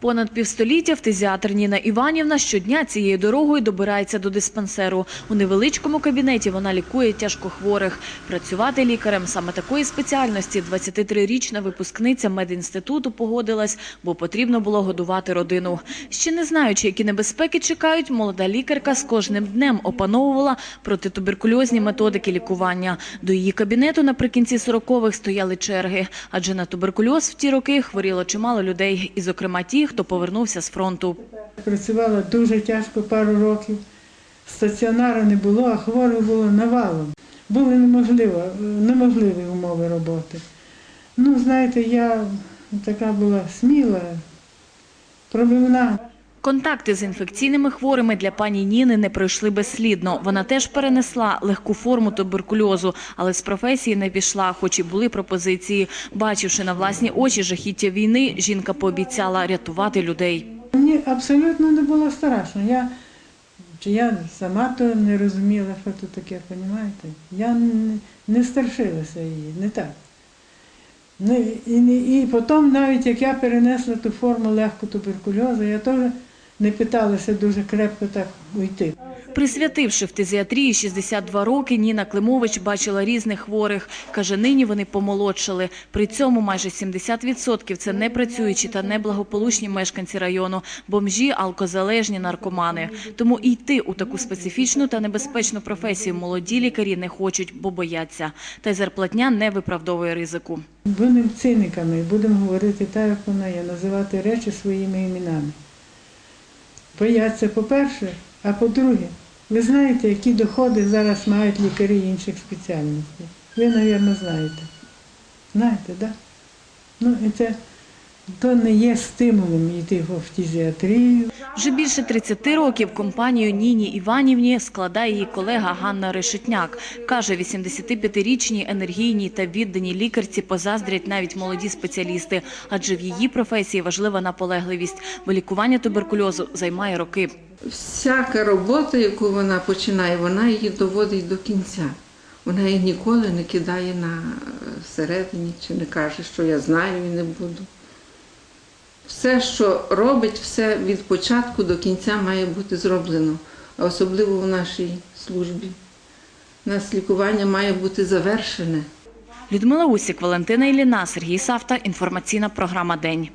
Понад півстоліття фтизіатр Ніна Іванівна щодня цією дорогою добирається до диспансеру. У невеличкому кабінеті вона лікує тяжкохворих. Працювати лікарем саме такої спеціальності 23-річна випускниця медінституту погодилась, бо потрібно було годувати родину. Ще не знаючи, які небезпеки чекають, молода лікарка з кожним днем опановувала протитуберкульозні методики лікування. До її кабінету наприкінці 40-х стояли черги, адже на туберкульоз в ті роки хворіло чимало людей, і, зокрема, ті, хто повернувся з фронту. Працювала дуже тяжко пару років. Стаціонару не було, а хворих було навалом. Були неможливі, неможливі умови роботи. Ну, знаєте, я така була сміла, пробивна. Контакти з інфекційними хворими для пані Ніни не пройшли безслідно. Вона теж перенесла легку форму туберкульозу, але з професії не пішла, хоч і були пропозиції. Бачивши на власні очі жахіття війни, жінка пообіцяла рятувати людей. Мені абсолютно не було страшно. Я, чи я сама то не розуміла, що це таке, розумієте? Я не, страшилася її, не так. І, і потім, навіть як я перенесла ту форму легкотуберкульозу, я теж не питалася дуже крепко так уйти. Присвятивши фтизіатрії 62 роки, Ніна Климович бачила різних хворих. Каже, нині вони помолодшали. При цьому майже 70% – це непрацюючі та неблагополучні мешканці району, бомжі, алкозалежні, наркомани. Тому і йти у таку специфічну та небезпечну професію молоді лікарі не хочуть, бо бояться. Та й зарплатня не виправдовує ризику. Будемо циниками, будемо говорити так, як воно є, називати речі своїми іменами. Бояться, по-перше, а по-друге, ви знаєте, які доходи зараз мають лікарі інших спеціальностей. Ви, мабуть, знаєте. Знаєте, так? Да? Ну, і це то не є стимулом йти в фтизіатрію. Вже більше 30 років компанію Ніні Іванівні складає її колега Ганна Решетняк. Каже, 85-річній енергійній та відданій лікарці позаздрять навіть молоді спеціалісти, адже в її професії важлива наполегливість, бо лікування туберкульозу займає роки. Всяка робота, яку вона починає, вона її доводить до кінця. Вона її ніколи не кидає на е, середині чи не каже, що я знаю і не буду. Все, що робить, все від початку до кінця має бути зроблено, особливо в нашій службі. У нас лікування має бути завершене. Людмила Усік, Валентина Іліна, Сергій Савта. Інформаційна програма «День».